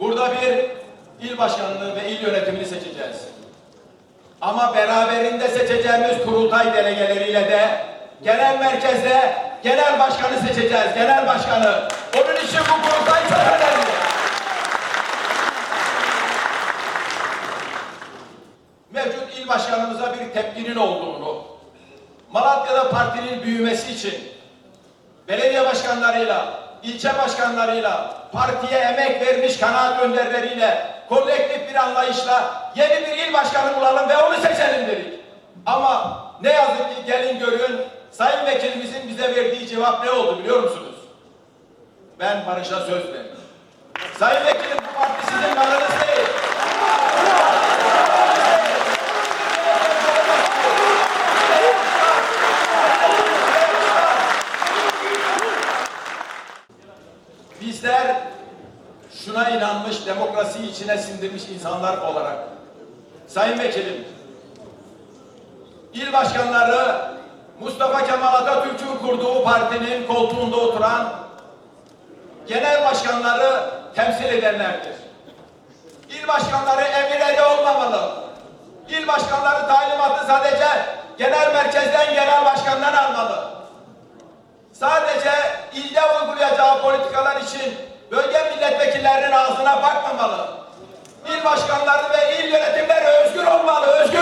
Burada bir il başkanlığı ve il yönetimini seçeceğiz. Ama beraberinde seçeceğimiz kurultay delegeleriyle de genel merkezde genel başkanı seçeceğiz. Genel başkanı. Onun için bu kurultay çok önemli. Mevcut il başkanımıza bir tepkinin olduğunu, Malatya'da partinin büyümesi için belediye başkanlarıyla, ilçe başkanlarıyla, partiye emek vermiş kanaat önderleriyle, kolektif bir anlayışla yeni bir il başkanı bulalım ve onu seçelim dedik. Ama ne yazık ki gelin görün, Sayın Vekilimizin bize verdiği cevap ne oldu biliyor musunuz? Ben Barış'a söz verdim. Sayın Vekilim bu parti sizin şuna inanmış, demokrasiyi içine sindirmiş insanlar olarak Sayın Vekilim, il başkanları Mustafa Kemal Atatürk'ün kurduğu partinin koltuğunda oturan genel başkanları temsil edenlerdir. İl başkanları emirleri olmamalı. İl başkanları talimatı sadece genel merkezden genel başkandan milletvekillerinin ağzına bakmamalı. İl başkanları ve il yönetimleri özgür olmalı, özgür.